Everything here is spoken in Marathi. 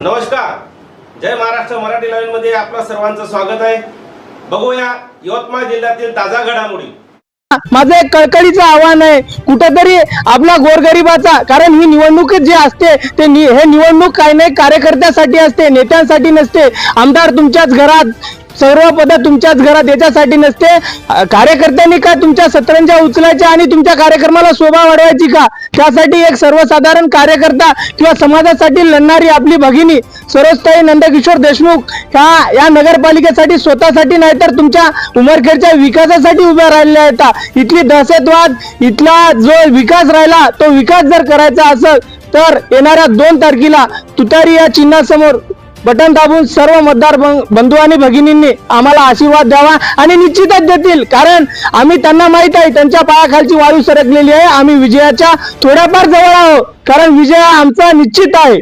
नमस्कार. जय महाराष्ट्र मराठी लाईव्हमध्ये आपलं सर्वांचं स्वागत आहे. बघूया यवतमाळ जिल्ह्यातील ताजा घडामोडी. माझं एक कळकळीचं आव्हान आहे. कुठेतरी आपला गोरगरिबाचा कारण ही निवडणूक जे असते ते नि हे निवडणूक काही नाही कार्यकर्त्यासाठी असते नेत्यांसाठी नसते. आमदार तुमच्याच घरात सर्व पद तुमच्याच घरात याच्यासाठी नसते. कार्यकर्त्यांनी का तुमच्या सत्रांच्या उचलायच्या आणि तुमच्या कार्यक्रमाला शोभा वाढवायची का? त्यासाठी एक सर्वसाधारण कार्यकर्ता किंवा समाजासाठी लढणारी आपली भगिनी सरोजताई नंदकिशोर देशमुख ह्या या नगरपालिकेसाठी स्वतःसाठी नाही तर तुमच्या उमरखेडच्या विकासासाठी उभ्या राहिलेल्या आहेत. इथली दहशतवाद इथला जो विकास राहिला तो विकास जर करायचा असेल तर येणाऱ्या दोन तारखेला तुतारी या चिन्हासमोर बटन दाबून सर्व मतदार बंधू आणि भगिनींनी आम्हाला आशीर्वाद द्यावा आणि निश्चितच देतील. कारण आम्ही त्यांना माहीत आहे त्यांच्या पायाखालची वायू सरकलेली आहे. आम्ही विजयाच्या थोड्याफार जवळ आहोत. कारण विजय आमचा निश्चित आहे.